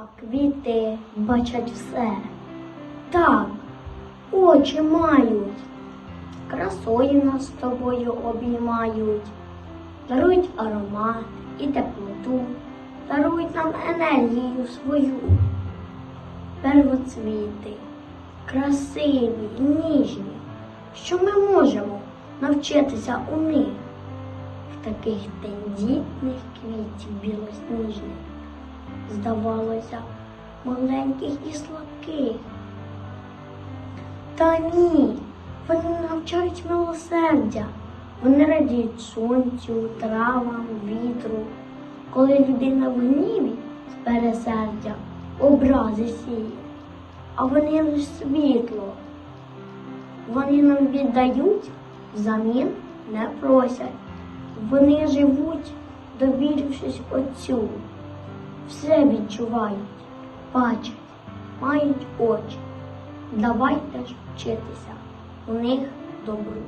А квіти бачать все. Так, очі мають, красою нас з тобою обіймають, дарують аромат і теплоту, дарують нам енергію свою. Первоцвіти, красиві, ніжні, що ми можемо навчитися у них в таких тендітних квітів білосніжних здавалося, маленьких і слабких. Та ні, вони навчають милосердя, вони радіють сонцю, травам, вітру. Коли людина в гніві з пересердя образи сіє, а вони лиш світло. Вони нам віддають, взамін не просять. Вони живуть, довірившись Отцю все відчувають, бачать, мають очі. Давайте вчитися у них добру.